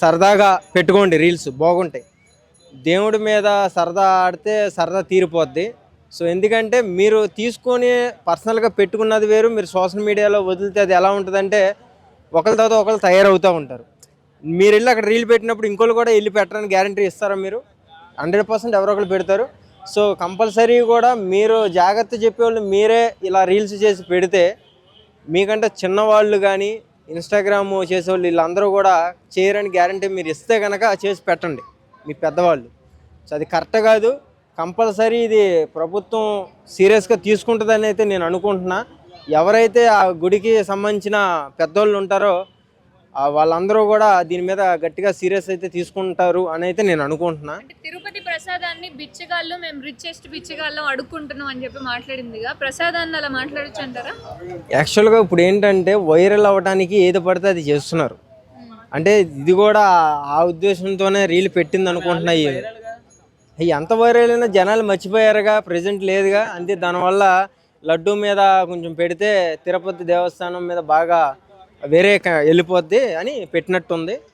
సరదాగా పెట్టుకోండి రీల్స్ బాగుంటాయి. దేవుడి మీద సరదా ఆడితే సరదా తీరిపోద్ది. సో ఎందుకంటే మీరు తీసుకొని పర్సనల్గా పెట్టుకున్నది వేరు మీరు సోషల్ మీడియాలో వదిలితే అది ఎలా ఉంటుందంటే ఒకరి తర్వాత ఒకరు తయారవుతూ ఉంటారు. మీరు వెళ్ళి అక్కడ రీల్ పెట్టినప్పుడు ఇంకోళ్ళు కూడా వెళ్ళి పెట్టడానికి గ్యారంటీ ఇస్తారా మీరు? హండ్రెడ్ పర్సెంట్ ఎవరో ఒకరు పెడతారు. సో కంపల్సరీ కూడా మీరు జాగ్రత్త చెప్పేవాళ్ళు మీరే ఇలా రీల్స్ చేసి పెడితే మీకంటే చిన్నవాళ్ళు కానీ ఇన్స్టాగ్రామ్ చేసేవాళ్ళు వీళ్ళందరూ కూడా చేయరని గ్యారంటీ మీరు ఇస్తే కనుక చేసి పెట్టండి మీ పెద్దవాళ్ళు. సో అది కరెక్ట్ కాదు. కంపల్సరీ ఇది ప్రభుత్వం సీరియస్గా తీసుకుంటుందని అయితే నేను అనుకుంటున్నా. ఎవరైతే ఆ గుడికి సంబంధించిన పెద్దోళ్ళు ఉంటారో వాళ్ళందరూ కూడా దీని మీద గట్టిగా సీరియస్ అయితే తీసుకుంటారు అని అయితే నేను అనుకుంటున్నా. ప్రసాదాన్ని బిచ్చగాళ్ళు మేము రిచెస్ట్ బిచ్చగాళ్ళం అడుక్కుంటున్నాం అని చెప్పి మాట్లాడిందిగా. ప్రసాదాన్ని అలా మాట్లాడొచ్చు అంటారా? యాక్చువల్గా ఇప్పుడు ఏంటంటే వైరల్ అవ్వడానికి ఏది పడితే అది చేస్తున్నారు. అంటే ఇది కూడా ఆ ఉద్దేశంతోనే రీల్ పెట్టింది అనుకుంటున్నాయి ఎంత వైరల్ అయినా జనాలు మర్చిపోయారుగా ప్రజెంట్ లేదుగా. అంతే దానివల్ల లడ్డు మీద కొంచెం పెడితే తిరుపతి దేవస్థానం మీద బాగా వేరే వెళ్ళిపోద్ది అని పెట్టినట్టుంది.